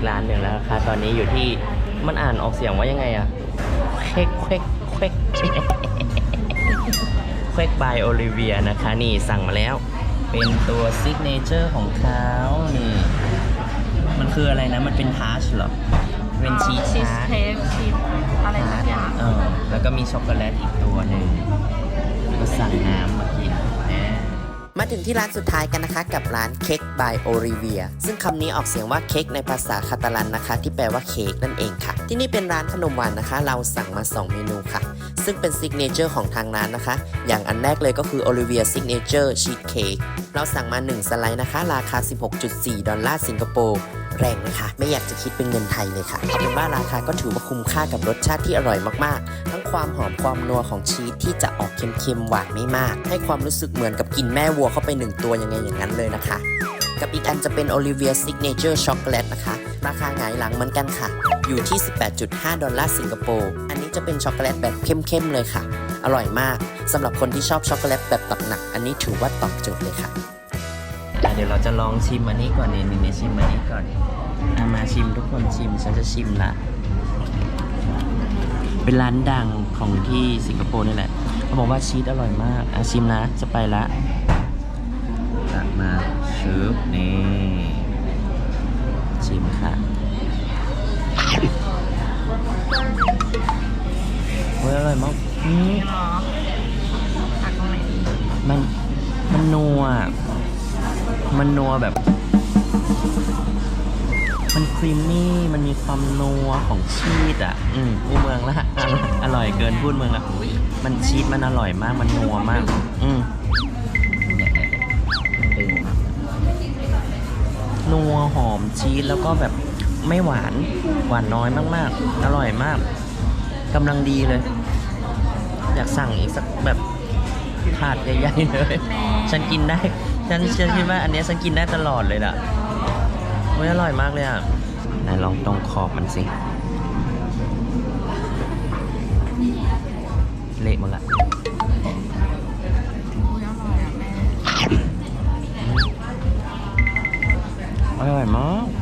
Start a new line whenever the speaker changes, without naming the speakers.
กร้านหนึ่งแล้วนะคะตอนนี้อยู่ที่มันอ่านออกเสียงว่ายังไงอะเควกเควกเควกเควกบายโอลิเวียนะคะนี่สั่งมาแล้ว เป็นตัวซิกเนเจอร์ของเขานี่มันคืออะไรนะ มันเป็นทาร์ชเหรอเป็นชีส
ชีส
ทาร์ช
เค้กชีสอะไรสักอย่าง
เออแล้วก็มีช็อกโกแลตอีกตัวหนึ่งก็สั่งน้ำมากินแหม
มา ถึงที่ร้านสุดท้ายกันนะคะ กับร้านเค้กบายโอริเวียซึ่งคำนี้ออกเสียงว่าเค้กในภาษาคาตาลันนะคะ ที่แปลว่าเค้กนั่นเองค่ะ ที่นี่เป็นร้านขนมหวานนะคะ เราสั่งมา 2 เมนูค่ะ ซึ่งเป็นซิกเนเจอร์ของทางร้านนะคะ อย่างอันแรกเลยก็คือโอลิเวียซิกเนเจอร์ชีสเค้กเราสั่งมา 1 สไลด์นะคะ ราคา 16.4 ดอลลาร์สิงคโปร์ แรงนะคะ ไม่อยากจะคิดเป็นเงินไทยเลยค่ะเอาเป็นว่าราคาก็ถือว่าคุ้มค่ากับรสชาติที่อร่อยมากๆ ทั้งความหอมความนัวของชีสที่จะออกเค็มๆหวานไม่มาก ให้ความรู้สึกเหมือนกับกินแม่วัวเข้าไปหนึ่งตัวยังไงอย่างนั้นเลยนะคะ กับอีกอันจะเป็น Olivia Signature Chocolate นะคะราคาหงายหลังเหมือนกันค่ะ อยู่ที่ 18.5 ดอลลาร์สิงคโปร์ อันนี้จะเป็นช็อกโกแลตแบบเข้มๆเลยค่ะ อร่อยมากสำหรับคนที่ชอบช็อกโกแลตแบบตักหนัก อันนี้ถือว่าตอบโจทย์เลยค่ะ
ดี๋ยวเราจะลองชิมอันนี้ก่อนนี่นี่นี่ชิมอันนี้ก่อนอะมาชิมทุกคนชิมฉันจะชิมละเป็นร้านดังของที่สิงคโปร์นี่แหละเขาบอกว่าชีสอร่อยมากอะชิมนะจะไปละตักมาชืบนี่ชิมค่ะเฮ้ยอร่อยมากอืม
เหรอตักตรงไหนดี
มันมันนัว มันนัวแบบ มันครีมมี่ มันมีความนัวของชีสอะ อืมพูดเมืองละอร่อยอร่อยเกินพูดเมืองละมันชีสมันอร่อยมาก มันนัวมาก อืมเนี่ยมันดึงนัวหอมชีสแล้วก็แบบไม่หวาน หวานน้อยมากๆ อร่อยมากกำลังดีเลย อยากสั่งอีกสักแบบถาดใหญ่ๆเลย ฉันกินได้ ฉันฉันคิดว่าอันนี้ฉันกินได้ตลอดเลยล่ะโอ้ยอร่อยมากเลยอะไหนลองตรงขอบมันสิ เละหมดละอะอร่อยมาก